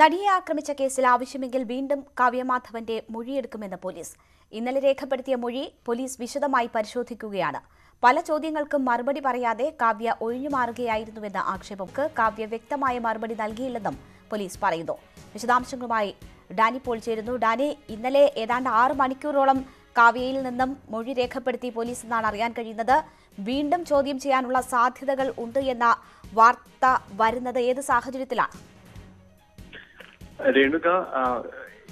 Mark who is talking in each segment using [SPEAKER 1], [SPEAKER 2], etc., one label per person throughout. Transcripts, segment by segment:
[SPEAKER 1] നടിയെ ആക്രമിച്ച കേസിൽ ആവശ്യമെങ്കിൽ വീണ്ടും കാവ്യമാധവന്റെ മൊഴിയെടുക്കുമെന്ന് പോലീസ്. ഇന്നലെ രേഖപ്പെടുത്തിയ മൊഴി പോലീസ് വിശദമായി പരിശോധിക്കുകയാണ്. പല ചോദ്യങ്ങൾക്കും മറുപടി പറയാതെ കാവ്യ ഒഴിഞ്ഞുമാറുകയായിരുന്നുവെന്ന ആക്ഷേപങ്ങൾക്ക് കാവ്യ വ്യക്തമായ മറുപടി നൽകിയില്ലെന്നും പോലീസ് പറയുന്നു. വിശദാംശങ്ങളുമായി ഡാനി പോൾ ചേരുന്നു. ഡാനി ഇന്നലെ ഏതാണ്ട് ആറ് മണിക്കൂറോളം കാവ്യയിൽ നിന്നും മൊഴി രേഖപ്പെടുത്തി പോലീസ് എന്നാണ് അറിയാൻ കഴിയുന്നത്. വീണ്ടും ചോദ്യം ചെയ്യാനുള്ള സാധ്യതകൾ ഉണ്ട് എന്ന വാർത്ത വരുന്നത് ഏത് സാഹചര്യത്തിലാണ്?
[SPEAKER 2] രേണുക ആ,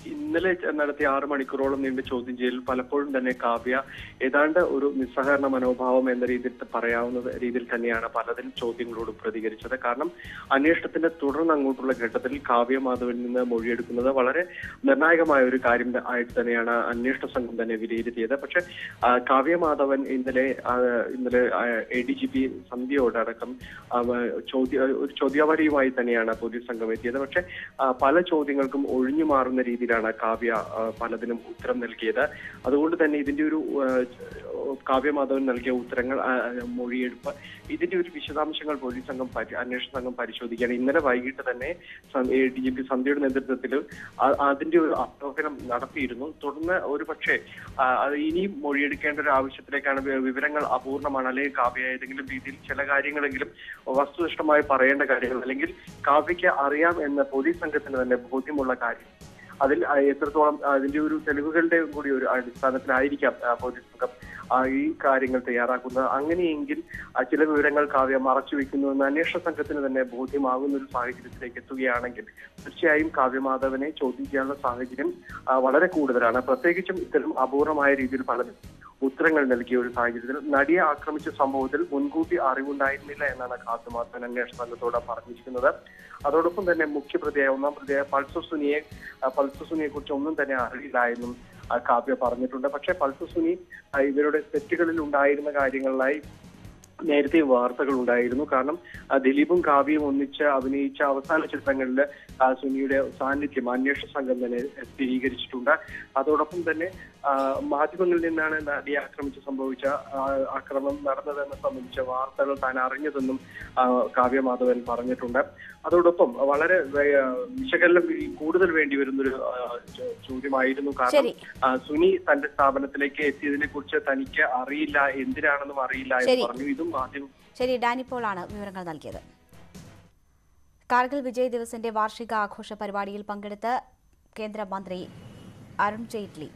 [SPEAKER 2] ഇന്നലെ നടത്തിയ ആറ് മണിക്കൂറോളം നീണ്ട ചോദ്യം ചെയ്യലിൽ പലപ്പോഴും തന്നെ കാവ്യ ഏതാണ്ട് ഒരു നിസ്സഹകരണ മനോഭാവം എന്ന രീതിയിൽ പറയാവുന്ന രീതിയിൽ തന്നെയാണ് പലതിനും ചോദ്യങ്ങളോട് പ്രതികരിച്ചത്. കാരണം അന്വേഷണത്തിന്റെ തുടർന്ന് അങ്ങോട്ടുള്ള ഘട്ടത്തിൽ കാവ്യ മാധവനിൽ നിന്ന് മൊഴിയെടുക്കുന്നത് വളരെ നിർണായകമായ ഒരു കാര്യം ആയിട്ട് തന്നെയാണ് അന്വേഷണ സംഘം തന്നെ വിലയിരുത്തിയത്. പക്ഷെ കാവ്യ മാധവൻ ഇന്നലെ ഇന്നലെ എ ഡി ജി പി സന്ധ്യയോടടക്കം ചോദ്യ ഒരു ചോദ്യാവലിയുമായി തന്നെയാണ് പോലീസ് സംഘം എത്തിയത്. പക്ഷെ പല ചോദ്യങ്ങൾക്കും ഒഴിഞ്ഞു മാറുന്ന രീതിയിലാണ് കാവ്യ പലതിനും ഉത്തരം നൽകിയത്. അതുകൊണ്ട് തന്നെ ഇതിന്റെ ഒരു കാവ്യമാധവൻ കാവ്യ മാധവൻ നൽകിയ ഉത്തരങ്ങൾ മൊഴിയെടുപ്പ് ഇതിന്റെ ഒരു വിശദാംശങ്ങൾ പോലീസ് സംഘം അന്വേഷണ സംഘം പരിശോധിക്കുകയാണ്. ഇന്നലെ വൈകിട്ട് തന്നെ ഡി ജി പി സന്ധ്യയുടെ നേതൃത്വത്തിൽ അതിന്റെ ഒരു അവലോകനം നടത്തിയിരുന്നു. തുടർന്ന് ഒരു പക്ഷേ ഇനിയും മൊഴിയെടുക്കേണ്ട ഒരു ആവശ്യത്തിലേക്കാണ് വിവരങ്ങൾ അപൂർണമാണ്. അല്ലെങ്കിൽ കാവ്യ ഏതെങ്കിലും രീതിയിൽ ചില കാര്യങ്ങളെങ്കിലും വസ്തുനിഷ്ഠമായി പറയേണ്ട കാര്യങ്ങൾ അല്ലെങ്കിൽ കാവ്യയ്ക്ക് അറിയാം എന്ന പോലീസ് സംഘത്തിന് തന്നെ ബോധ്യമുള്ള കാര്യം. അതിൽ എത്രത്തോളം അതിന്റെ ഒരു തെളിവുകളുടെ കൂടി ഒരു അടിസ്ഥാനത്തിലായിരിക്കാം പോലീസ് സംഘം ഈ കാര്യങ്ങൾ തയ്യാറാക്കുന്നത്. അങ്ങനെയെങ്കിൽ ചില വിവരങ്ങൾ കാവ്യ മറച്ചു വെക്കുന്നുവെന്ന് അന്വേഷണ സംഘത്തിന് തന്നെ ബോധ്യമാകുന്ന ഒരു സാഹചര്യത്തിലേക്ക് എത്തുകയാണെങ്കിൽ തീർച്ചയായും കാവ്യമാധവനെ ചോദ്യം ചെയ്യാനുള്ള സാഹചര്യം വളരെ കൂടുതലാണ്. പ്രത്യേകിച്ചും ഇത്തരം അപൂർണമായ രീതിയിൽ പലരും ഉത്തരങ്ങൾ നൽകിയ ഒരു സാഹചര്യത്തിൽ നടിയെ ആക്രമിച്ച സംഭവത്തിൽ മുൻകൂട്ടി അറിവുണ്ടായിരുന്നില്ല എന്നാണ് ആത്മാർത്ഥൻ അന്വേഷണ സംഘത്തോട് പറഞ്ഞിരിക്കുന്നത്. അതോടൊപ്പം തന്നെ മുഖ്യപ്രതിയായ ഒന്നാം പ്രതിയായ പൾസർ സുനിയെ പൾസർ സുനിയെ കുറിച്ച് ഒന്നും തന്നെ അറിയില്ല എന്നും കാവ്യ പറഞ്ഞിട്ടുണ്ട്. പക്ഷേ പൾസർ സുനി ഇവരുടെ സെറ്റുകളിൽ ഉണ്ടായിരുന്ന കാര്യങ്ങളിലായി നേരത്തെ വാർത്തകൾ ഉണ്ടായിരുന്നു. കാരണം ദിലീപും കാവ്യയും ഒന്നിച്ച് അഭിനയിച്ച അവസാന ചിത്രങ്ങളിൽ സുനിയുടെ സാന്നിധ്യം അന്വേഷണ സംഘം തന്നെ സ്ഥിരീകരിച്ചിട്ടുണ്ട്. അതോടൊപ്പം തന്നെ മാധ്യമങ്ങളിൽ നിന്നാണ് നടിയെ ആക്രമിച്ച് സംഭവിച്ച ആക്രമണം നടന്നതെന്ന് സംബന്ധിച്ച വാർത്തകൾ താൻ അറിഞ്ഞതെന്നും ആ, കാവ്യ മാധവൻ പറഞ്ഞിട്ടുണ്ട്. അതോടൊപ്പം വളരെ വിശകലനം കൂടുതൽ വേണ്ടി വരുന്നൊരു ചോദ്യമായിരുന്നു. കാരണം സുനി തന്റെ സ്ഥാപനത്തിലേക്ക് എത്തിയതിനെ കുറിച്ച് തനിക്ക് അറിയില്ല എന്തിനാണെന്നും അറിയില്ല എന്ന് പറഞ്ഞു. ഇതും മാധ്യമം
[SPEAKER 1] ശരി ഡാനിപ്പോളാണ് വിവരങ്ങൾ നൽകിയത്. കാർഗിൽ വിജയ് ദിവസിന്റെ വാർഷിക ആഘോഷ പരിപാടിയിൽ പങ്കെടുത്ത് കേന്ദ്രമന്ത്രി അരുൺ ജെയ്റ്റ്ലി.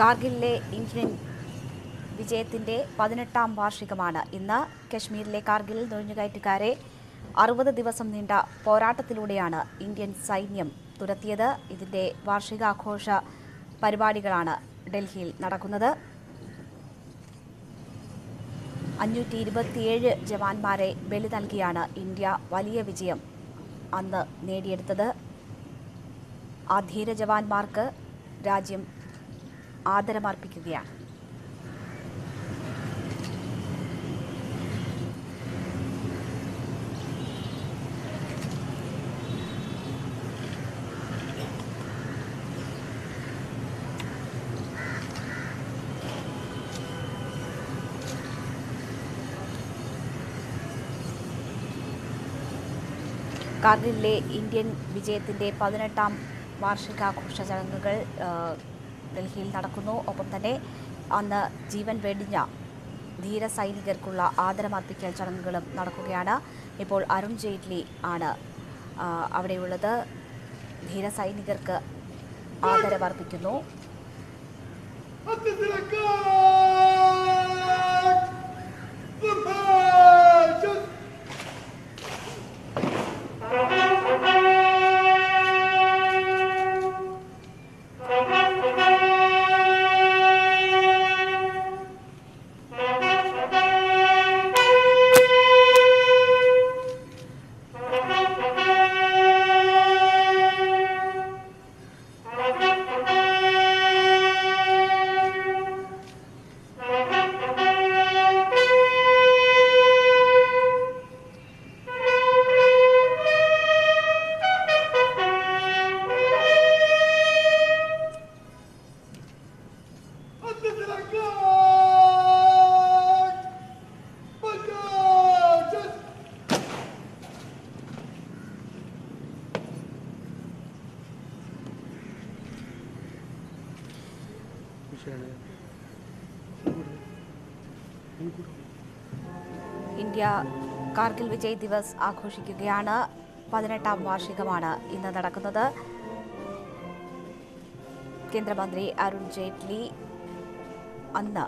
[SPEAKER 1] കാർഗിലിലെ ഇന്ത്യൻ വിജയത്തിന്റെ പതിനെട്ടാം വാർഷികമാണ്. ഇന്ന് കശ്മീരിലെ കാർഗിൽ നുഴഞ്ഞുകയറ്റക്കാരെ അറുപത് ദിവസം നീണ്ട പോരാട്ടത്തിലൂടെയാണ് ഇന്ത്യൻ സൈന്യം തുരത്തിയത്. ഇതിന്റെ വാർഷികാഘോഷ പരിപാടികളാണ് ഡൽഹിയിൽ നടക്കുന്നത്. അഞ്ഞൂറ്റി ഇരുപത്തിയേഴ് ജവാന്മാരെ ബലി നൽകിയാണ് ഇന്ത്യ വലിയ വിജയം അന്ന് നേടിയെടുത്തത്. ആ ധീര ജവാന്മാർക്ക് രാജ്യം ആദരമർപ്പിക്കുകയാണ്. കാർഗിലിലെ ഇന്ത്യൻ വിജയത്തിന്റെ പതിനെട്ടാം വാർഷികാഘോഷ ചടങ്ങുകൾ ഡൽഹിയിൽ നടക്കുന്നു. ഒപ്പം തന്നെ അന്ന് ജീവൻ വെടിഞ്ഞ ധീരസൈനികർക്കുള്ള ആദരമർപ്പിക്കൽ ചടങ്ങുകളും നടക്കുകയാണ്. ഇപ്പോൾ അരുൺ ജെയ്റ്റ്ലി ആണ് അവിടെയുള്ളത്. ധീരസൈനികർക്ക് ആദരമർപ്പിക്കുന്നു. Surprise! ഇന്ത്യ കാർഗിൽ വിജയ് ദിവസ് ആഘോഷിക്കുകയാണ്. പതിനെട്ടാം വാർഷികമാണ് ഇന്ന് നടക്കുന്നത്. കേന്ദ്രമന്ത്രി അരുൺ ജെയ്റ്റ്ലി അന്ന്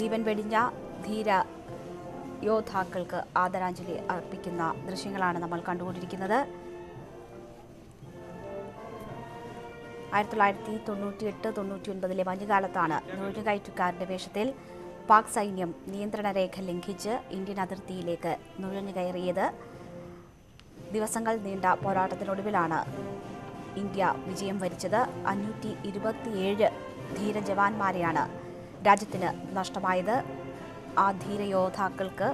[SPEAKER 1] ജീവൻ വെടിഞ്ഞ ധീര യോദ്ധാക്കൾക്ക് ആദരാഞ്ജലി അർപ്പിക്കുന്ന ദൃശ്യങ്ങളാണ് നമ്മൾ കണ്ടുകൊണ്ടിരിക്കുന്നത്. ആയിരത്തി തൊള്ളായിരത്തി തൊണ്ണൂറ്റി എട്ട് തൊണ്ണൂറ്റി ഒൻപതിലെ മഞ്ഞുകാലത്താണ് നുഴഞ്ഞുകയറ്റക്കാരുടെ വേഷത്തിൽ പാക് സൈന്യം നിയന്ത്രണ രേഖ ലംഘിച്ച് ഇന്ത്യൻ അതിർത്തിയിലേക്ക് നുഴഞ്ഞു കയറിയത് ദിവസങ്ങൾ നീണ്ട പോരാട്ടത്തിനൊടുവിലാണ് ഇന്ത്യ വിജയം വരിച്ചത്. അഞ്ഞൂറ്റി ഇരുപത്തിയേഴ് ധീര ജവാന്മാരെയാണ് രാജ്യത്തിന് നഷ്ടമായത്. ആ ധീരയോദ്ധാക്കൾക്ക്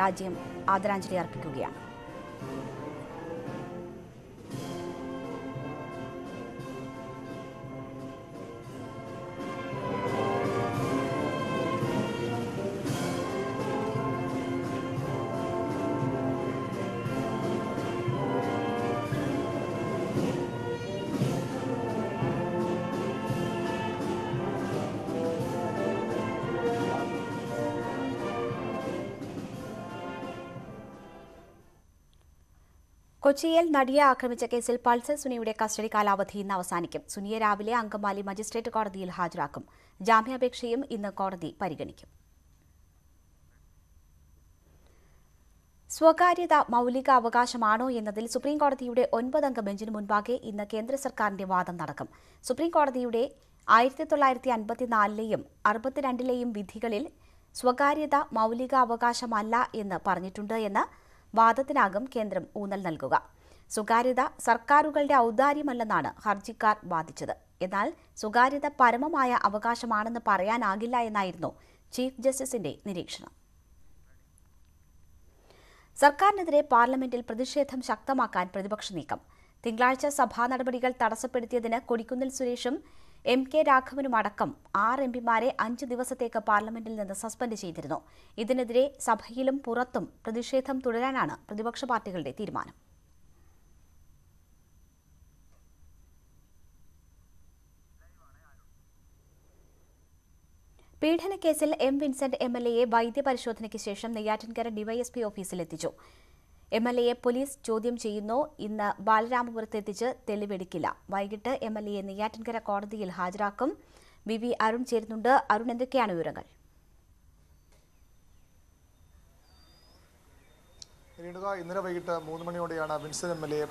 [SPEAKER 1] രാജ്യം ആദരാഞ്ജലി അർപ്പിക്കുകയാണ്. കൊച്ചിയിൽ നടിയെ ആക്രമിച്ച കേസിൽ പൾസർ സുനിയുടെ കസ്റ്റഡി കാലാവധി ഇന്ന് അവസാനിക്കും. സുനിയെ രാവിലെ അങ്കമാലി മജിസ്ട്രേറ്റ് കോടതിയിൽ ഹാജരാക്കും. ജാമ്യാപേക്ഷയും ഇന്ന് കോടതി പരിഗണിക്കും. സ്വകാര്യത മൗലിക അവകാശമാണോ എന്നതിൽ സുപ്രീംകോടതിയുടെ ഒൻപതംഗ ബെഞ്ചിന് മുൻപാകെ ഇന്ന് കേന്ദ്ര സർക്കാരിന്റെ വാദം നടക്കും. സുപ്രീംകോടതിയുടെ ആയിരത്തി തൊള്ളായിരത്തി അൻപത്തിനാലിലെയും അറുപത്തിരണ്ടിലെയും വിധികളിൽ സ്വകാര്യത മൗലിക അവകാശമല്ല എന്ന് പറഞ്ഞിട്ടുണ്ട് എന്ന് വാദത്തിനാകും കേന്ദ്രം ഊന്നൽ നൽകുക. സ്വകാര്യത സർക്കാരുകളുടെ ഔദാര്യമല്ലെന്നാണ് ഹർജിക്കാർ വാദിച്ചത്. എന്നാൽ സ്വകാര്യത പരമമായ അവകാശമാണെന്ന് പറയാനാകില്ല എന്നായിരുന്നു ചീഫ് ജസ്റ്റിസിന്റെ നിരീക്ഷണം. സർക്കാരിനെതിരെ പാർലമെന്റിൽ പ്രതിഷേധം ശക്തമാക്കാൻ പ്രതിപക്ഷ നീക്കം. തിങ്കളാഴ്ച സഭാ നടപടികൾ തടസ്സപ്പെടുത്തിയതിന് കൊടിക്കുന്നിൽ സുരേഷും എം കെ രാഘവനുമടക്കം ആറ് എം പിമാരെ അഞ്ച് ദിവസത്തേക്ക് പാർലമെന്റിൽ നിന്ന് സസ്പെൻഡ് ചെയ്തിരുന്നു. ഇതിനെതിരെ സഭയിലും പുറത്തും പ്രതിഷേധം തുടരാനാണ് പ്രതിപക്ഷ പാർട്ടികളുടെ തീരുമാനം. പീഡനക്കേസിൽ എം വിൻസെന്റ് എം എൽ എയെ വൈദ്യപരിശോധനയ്ക്ക് ശേഷം നെയ്യാറ്റിൻകര ഡിവൈഎസ്പി ഓഫീസിലെത്തിച്ചു. എം എൽ എയെ പോലീസ് ചോദ്യം ചെയ്യുന്നു. ഇന്ന് ബാലരാമപുരത്തെത്തിച്ച് തെളിവെടുക്കില്ല. വൈകിട്ട് എം എൽ എയെ നെയ്യാറ്റിൻകര കോടതിയിൽ ഹാജരാക്കും. വി വി അരുൺ ചേരുന്നുണ്ട്. അരുൺ എന്തൊക്കെയാണ് വിവരങ്ങൾ?
[SPEAKER 3] രേണുക ഇന്നലെ വൈകിട്ട് മൂന്ന് മണിയോടെയാണ് Vincent M L A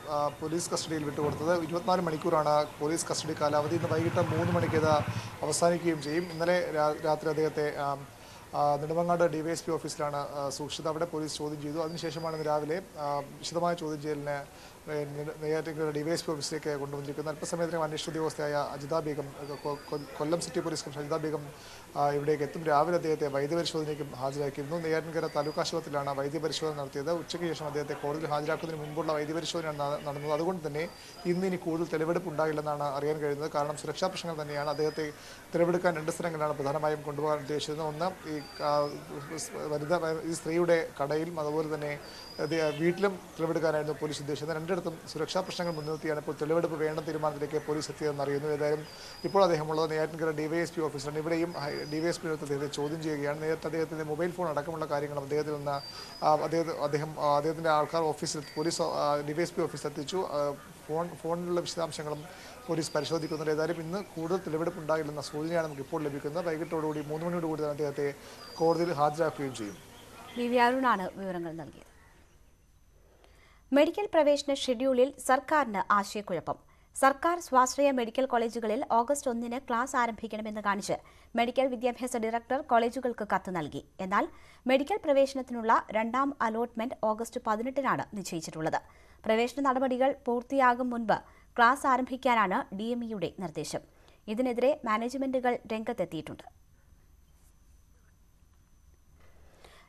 [SPEAKER 3] police കസ്റ്റഡിയിൽ വിട്ടുകൊടുത്തത്. ഇരുപത്തിനാല് മണിക്കൂറാണ് പോലീസ് കസ്റ്റഡി കാലാവധി. ഇന്ന് വൈകിട്ട് മൂന്ന് മണിക്ക് ഇത് അവസാനിക്കുകയും ചെയ്യും. ഇന്നലെ രാത്രി അദ്ദേഹത്തെ നെടുമങ്ങാട് ഡിവൈഎസ്പി ഓഫീസിലാണ് സൂക്ഷിച്ചത് അവിടെ പോലീസ് ചോദ്യം ചെയ്തു. അതിനുശേഷമാണ് ഇന്ന് രാവിലെ വിശദമായ ചോദ്യം ചെയ്യലിന് നെയ്യാറ്റിൻകര ഡിവൈഎസ്പി ഓഫീസിലേക്ക് കൊണ്ടുവന്നിരിക്കുന്നത്. അല്പസമയത്തിനകം അന്വേഷണ ഉദ്യോഗസ്ഥയായ Ajitha Begum Kollam city police commissioner Ajitha Begum ഇവിടേക്ക് എത്തും. രാവിലെ അദ്ദേഹത്തെ വൈദ്യപരിശോധനയ്ക്കും ഹാജരാക്കിയിരുന്നു. നെയ്യാറ്റിൻകര താലൂക്ക് ആശുപത്രിയിലാണ് വൈദ്യപരിശോധന നടത്തിയത്. ഉച്ചയ്ക്ക് ശേഷം അദ്ദേഹത്തെ കോടതിയിൽ ഹാജരാക്കുന്നതിന് മുമ്പുള്ള വൈദ്യപരിശോധനയാണ് ന- നടന്നത്. അതുകൊണ്ട് തന്നെ ഇന്ന് ഇനി കൂടുതൽ തെളിവെടുപ്പ് ഉണ്ടാകില്ലെന്നാണ് അറിയാൻ കഴിയുന്നത്. കാരണം സുരക്ഷാ പ്രശ്നങ്ങൾ തന്നെയാണ് അദ്ദേഹത്തെ തെളിവെടുക്കാൻ രണ്ട് സ്ഥലങ്ങളിലാണ് പ്രധാനമായും കൊണ്ടുപോകാൻ ഉദ്ദേശിച്ചത് ഒന്ന് ഈ വനിത ഈ സ്ത്രീയുടെ കടയിലും അതുപോലെ തന്നെ വീട്ടിലും തെളിവെടുക്കാനായിരുന്നു പോലീസ് ഉദ്ദേശിച്ചത് രണ്ടിടത്തും സുരക്ഷാ പ്രശ്നങ്ങൾ മുൻനിർത്തിയാണ് ഇപ്പോൾ തെളിവെടുപ്പ് വേണ്ട തീരുമാനത്തിലേക്ക് പോലീസ് എത്തിയതെന്ന് അറിയുന്നു. ഏതായാലും ഇപ്പോൾ അദ്ദേഹമുള്ളത് നെയ്യാറ്റിൻകര ഡിവൈഎസ്പി ഓഫീസറാണ് ഇവിടെയും ഡിവൈഎസ്പി അദ്ദേഹത്തെ ചോദ്യം ചെയ്യുകയാണ്. നേരത്തെ അദ്ദേഹത്തിന്റെ മൊബൈൽ ഫോൺ അടക്കമുള്ള കാര്യങ്ങളും അദ്ദേഹത്തിൽ നിന്ന് അദ്ദേഹം അദ്ദേഹം അദ്ദേഹത്തിന്റെ ആൾക്കാർ ഓഫീസിൽ പോലീസ് ഡിവൈഎസ്പി ഓഫീസിൽ എത്തിച്ചു. ഫോൺ ഫോണിലുള്ള വിശദാംശങ്ങളും പോലീസ് പരിശോധിക്കുന്നുണ്ട്. ഏതായാലും ഇന്ന് കൂടുതൽ തെളിവെടുപ്പ് ഉണ്ടാകില്ലെന്ന സൂചനയാണ് നമുക്ക് ഇപ്പോൾ ലഭിക്കുന്നത്. വൈകിട്ടോടുകൂടി മൂന്ന് മണിയോട് കൂടി തന്നെ അദ്ദേഹത്തെ കോടതിയിൽ ഹാജരാക്കുകയും ചെയ്യും.
[SPEAKER 1] വിവരങ്ങൾ നൽകിയത്. മെഡിക്കൽ പ്രവേശന ഷെഡ്യൂളിൽ സർക്കാരിന് ആശയക്കുഴപ്പം. സർക്കാർ സ്വാശ്രയ മെഡിക്കൽ കോളേജുകളിൽ ഓഗസ്റ്റ് ഒന്നിന് ക്ലാസ് ആരംഭിക്കണമെന്ന് കാണിച്ച് മെഡിക്കൽ വിദ്യാഭ്യാസ ഡയറക്ടർ കോളേജുകൾക്ക് കത്ത് നൽകി. എന്നാൽ മെഡിക്കൽ പ്രവേശനത്തിനുള്ള രണ്ടാം അലോട്ട്മെന്റ് ഓഗസ്റ്റ് പതിനെട്ടിനാണ് നിശ്ചയിച്ചിട്ടുള്ളത്. പ്രവേശന നടപടികൾ പൂർത്തിയാകും മുൻപ് ക്ലാസ് ആരംഭിക്കാനാണ് ഡിഎംഇയുടെ നിർദ്ദേശം. ഇതിനെതിരെ മാനേജ്മെന്റുകൾ രംഗത്തെത്തിയിട്ടുണ്ട്.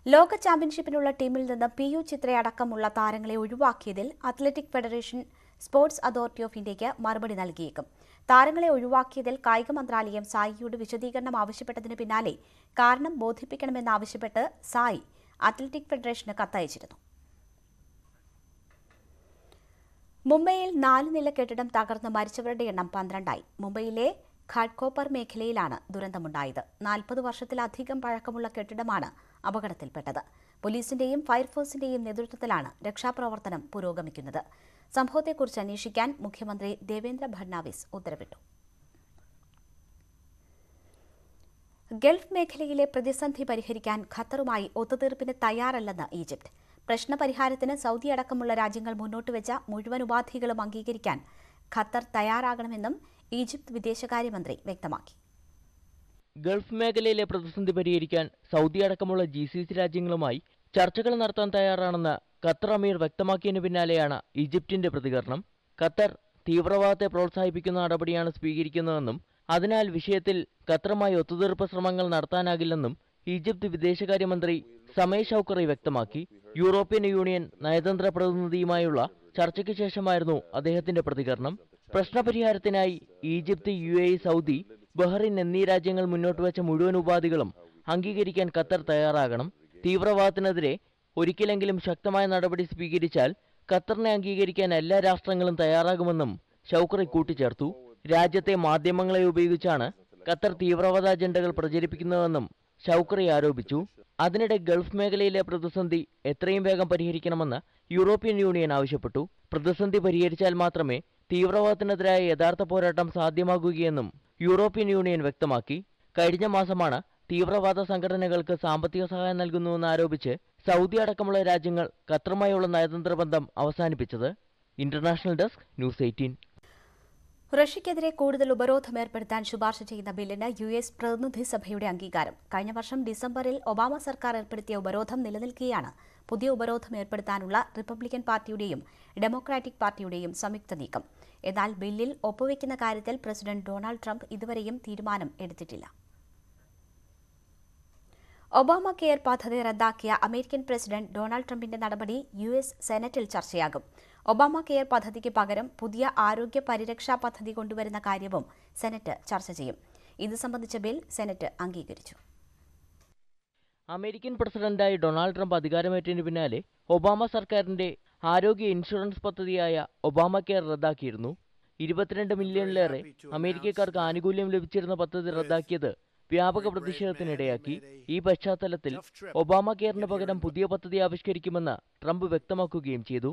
[SPEAKER 1] ലോക ചാമ്പ്യൻഷിപ്പിനുള്ള ടീമിൽ നിന്ന് പി യു ചിത്രയടക്കമുള്ള താരങ്ങളെ ഒഴിവാക്കിയതിൽ athletic federation sports authority of ഇന്ത്യയ്ക്ക് മറുപടി നൽകിയേക്കും. താരങ്ങളെ ഒഴിവാക്കിയതിൽ കായിക മന്ത്രാലയം സായിയോട് വിശദീകരണം ആവശ്യപ്പെട്ടതിന് പിന്നാലെ കാരണം ബോധിപ്പിക്കണമെന്നാവശ്യപ്പെട്ട് സായി അത്ലറ്റിക് ഫെഡറേഷന് കത്തയച്ചിരുന്നു. മുംബൈയിൽ നാല് നില കെട്ടിടം തകർന്ന് മരിച്ചവരുടെ എണ്ണം പന്ത്രണ്ടായി. മുംബൈയിലെ ഘാട്കോപ്പർ മേഖലയിലാണ് ദുരന്തമുണ്ടായത്. നാൽപ്പത് വർഷത്തിലധികം പഴക്കമുള്ള കെട്ടിടമാണ് അപകടത്തിൽപ്പെട്ടത്. പോലീസിന്റെയും ഫയർഫോഴ്സിന്റെയും നേതൃത്വത്തിലാണ് രക്ഷാപ്രവർത്തനം പുരോഗമിക്കുന്നത്. സംഭവത്തെക്കുറിച്ച് അന്വേഷിക്കാൻ മുഖ്യമന്ത്രി ദേവേന്ദ്ര ഫഡ്നാവിസ് ഉത്തരവിട്ടു. ഗൾഫ് മേഖലയിലെ പ്രതിസന്ധി പരിഹരിക്കാൻ ഖത്തറുമായി ഒത്തുതീർപ്പിന് തയ്യാറല്ലെന്ന് ഈജിപ്ത്. പ്രശ്നപരിഹാരത്തിന് സൗദി അടക്കമുള്ള രാജ്യങ്ങൾ മുന്നോട്ട് വെച്ച മുഴുവൻ ഉപാധികളും അംഗീകരിക്കാൻ ഖത്തർ തയ്യാറാകണമെന്നും ഈജിപ്ത് വിദേശകാര്യമന്ത്രി വ്യക്തമാക്കി.
[SPEAKER 4] ഗൾഫ് മേഖലയിലെ പ്രതിസന്ധി പരിഹരിക്കാൻ സൗദി അടക്കമുള്ള ജി സി സി രാജ്യങ്ങളുമായി ചർച്ചകൾ നടത്താൻ തയ്യാറാണെന്ന് ഖത്തർ അമീർ വ്യക്തമാക്കിയതിനു പിന്നാലെയാണ് ഈജിപ്തിന്റെ പ്രതികരണം. ഖത്തർ തീവ്രവാദത്തെ പ്രോത്സാഹിപ്പിക്കുന്ന നടപടിയാണ് സ്വീകരിക്കുന്നതെന്നും അതിനാൽ വിഷയത്തിൽ ഖത്തറുമായി ഒത്തുതീർപ്പ് ശ്രമങ്ങൾ നടത്താനാകില്ലെന്നും ഈജിപ്ത് വിദേശകാര്യമന്ത്രി സമയ് ഷൌക്കറി വ്യക്തമാക്കി. യൂറോപ്യൻ യൂണിയൻ നയതന്ത്ര പ്രതിനിധിയുമായുള്ള ചർച്ചയ്ക്ക് ശേഷമായിരുന്നു അദ്ദേഹത്തിന്റെ പ്രതികരണം. പ്രശ്നപരിഹാരത്തിനായി Egypt U A Saudi Bahrain എന്നീ രാജ്യങ്ങൾ മുന്നോട്ട് വെച്ച മുഴുവൻ ഉപാധികളും അംഗീകരിക്കാൻ ഖത്തർ തയ്യാറാകണം. തീവ്രവാദത്തിനെതിരെ ഒരിക്കലെങ്കിലും ശക്തമായ നടപടി സ്വീകരിച്ചാൽ ഖത്തറിനെ അംഗീകരിക്കാൻ എല്ലാ രാഷ്ട്രങ്ങളും തയ്യാറാകുമെന്നും ഷൗക്കറി കൂട്ടിച്ചേർത്തു. രാജ്യത്തെ മാധ്യമങ്ങളെ ഉപയോഗിച്ചാണ് ഖത്തർ തീവ്രവാദ അജണ്ടകൾ പ്രചരിപ്പിക്കുന്നതെന്നും ഷൗക്കറി ആരോപിച്ചു. അതിനിടെ ഗൾഫ് മേഖലയിലെ പ്രതിസന്ധി എത്രയും വേഗം പരിഹരിക്കണമെന്ന് യൂറോപ്യൻ യൂണിയൻ ആവശ്യപ്പെട്ടു. പ്രതിസന്ധി പരിഹരിച്ചാൽ മാത്രമേ തീവ്രവാദത്തിനെതിരായ യഥാർത്ഥ പോരാട്ടം സാധ്യമാകുകയെന്നും യൂറോപ്യൻ യൂണിയൻ വ്യക്തമാക്കി. കഴിഞ്ഞ മാസമാണ് തീവ്രവാദ സംഘടനകൾക്ക് സാമ്പത്തിക സഹായം നൽകുന്നുവെന്ന് ആരോപിച്ച് സൗദി അടക്കമുള്ള രാജ്യങ്ങൾ ഖത്തറുമായുള്ള നയതന്ത്ര ബന്ധം അവസാനിപ്പിച്ചത്. International desk news eighteen.
[SPEAKER 1] റഷ്യക്കെതിരെ കൂടുതൽ ഉപരോധം ഏർപ്പെടുത്താൻ ശുപാർശ ചെയ്യുന്ന ബില്ലിന് യു എസ് പ്രതിനിധി സഭയുടെ അംഗീകാരം. കഴിഞ്ഞ വർഷം ഡിസംബറിൽ ഒബാമ സർക്കാർ ഏർപ്പെടുത്തിയ ഉപരോധം നിലനിൽക്കുകയാണ് പുതിയ ഉപരോധം ഏർപ്പെടുത്താനുള്ള റിപ്പബ്ലിക്കൻ പാർട്ടിയുടെയും ഡെമോക്രാറ്റിക് പാർട്ടിയുടെയും സംയുക്ത നീക്കം. എന്നാൽ ബില്ലിൽ ഒപ്പുവെക്കുന്ന കാര്യത്തിൽ പ്രസിഡന്റ് ഡൊണാൾഡ് ട്രംപ് ഇതുവരെയും തീരുമാനം എടുത്തിട്ടില്ല. ഒബാമ കെയർ പദ്ധതി റദ്ദാക്കിയ അമേരിക്കൻ പ്രസിഡന്റ് ഡൊണാൾഡ് ട്രംപിന്റെ നടപടി യു എസ് സെനറ്റിൽ ചർച്ചയാകും. ഒബാമ കെയർ പദ്ധതിക്ക് പകരം പുതിയ ആരോഗ്യ പരിരക്ഷാ പദ്ധതി കൊണ്ടുവരുന്ന കാര്യവും സെനറ്റ് ചർച്ച ചെയ്യും. ഇത് സംബന്ധിച്ച ബിൽ സെനറ്റ് അംഗീകരിച്ചു.
[SPEAKER 4] അമേരിക്കൻ പ്രസിഡന്റായി ഡൊണാൾഡ് ട്രംപ് അധികാരമേറ്റതിന് പിന്നാലെ ഒബാമ സർക്കാരിന്റെ ആരോഗ്യ ഇൻഷുറൻസ് പദ്ധതിയായ ഒബാമ കെയർ റദ്ദാക്കിയിരുന്നു. ഇരുപത്തിരണ്ട് മില്യണിലേറെ അമേരിക്കക്കാർക്ക് ആനുകൂല്യം ലഭിച്ചിരുന്ന പദ്ധതി റദ്ദാക്കിയത് വ്യാപക പ്രതിഷേധത്തിനിടയാക്കി ഈ പശ്ചാത്തലത്തിൽ ഒബാമ കെയറിന് പകരം പുതിയ പദ്ധതി ആവിഷ്കരിക്കുമെന്ന് ട്രംപ് വ്യക്തമാക്കുകയും ചെയ്തു.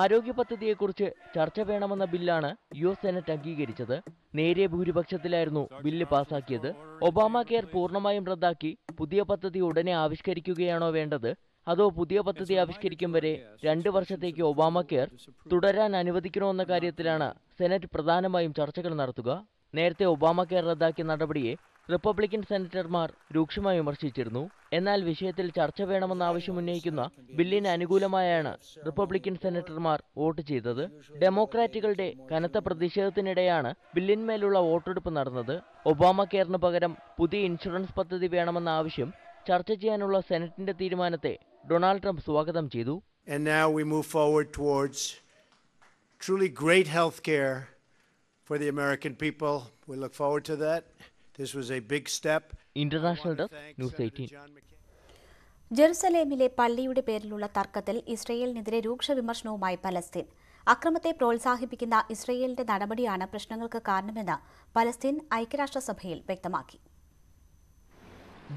[SPEAKER 4] ആരോഗ്യ പദ്ധതിയെക്കുറിച്ച് ചർച്ച വേണമെന്ന ബില്ലാണ് യു എസ് സെനറ്റ് അംഗീകരിച്ചത്. നേരിയ ഭൂരിപക്ഷത്തിലായിരുന്നു ബില്ല് പാസാക്കിയത്. ഒബാമ കെയർ പൂർണമായും റദ്ദാക്കി പുതിയ പദ്ധതി ഉടനെ ആവിഷ്കരിക്കുകയാണോ വേണ്ടത്? അതോ പുതിയ പദ്ധതി ആവിഷ്കരിക്കും വരെ രണ്ട് വർഷത്തേക്ക് ഒബാമ കെയർ തുടരാൻ അനുവദിക്കണമെന്ന കാര്യത്തിലാണ് സെനറ്റ് പ്രധാനമായും ചർച്ചകൾ നടത്തുക. നേരത്തെ ഒബാമ കെയർ റദ്ദാക്കിയ നടപടിയെ റിപ്പബ്ലിക്കൻ സെനറ്റർമാർ രൂക്ഷമായി വിമർശിച്ചിരുന്നു എന്നാൽ വിഷയത്തിൽ ചർച്ച വേണമെന്ന ആവശ്യം ഉന്നയിക്കുന്ന ബില്ലിന് അനുകൂലമായാണ് റിപ്പബ്ലിക്കൻ സെനറ്റർമാർ വോട്ട് ചെയ്തത് ഡെമോക്രാറ്റുകളുടെ കനത്ത പ്രതിഷേധത്തിനിടെയാണ് ബില്ലിന്മേലുള്ള വോട്ടെടുപ്പ് നടന്നത് ഒബാമ കെയറിന് പകരം പുതിയ ഇൻഷുറൻസ് പദ്ധതി വേണമെന്ന ആവശ്യം ചർച്ച ചെയ്യാനുള്ള സെനറ്റിന്റെ തീരുമാനത്തെ ഡൊണാൾഡ് ട്രംപ് സ്വാഗതം ചെയ്തു
[SPEAKER 5] for the American people. We look forward to that. This was a big step. International
[SPEAKER 4] desk
[SPEAKER 5] news eighteen.
[SPEAKER 1] ജെറുസലേമിലെ പള്ളിയുടെ പേരിലുള്ള തർക്കത്തിൽ ഇസ്രയേലിനെതിരെ രൂക്ഷ വിമർശനവുമായി പലസ്തീൻ അക്രമത്തെ പ്രോത്സാഹിപ്പിക്കുന്ന ഇസ്രയേലിന്റെ നടപടിയാണ് പ്രശ്നങ്ങൾക്ക് കാരണമെന്ന് പലസ്തീൻ ഐക്യരാഷ്ട്രസഭയിൽ വ്യക്തമാക്കി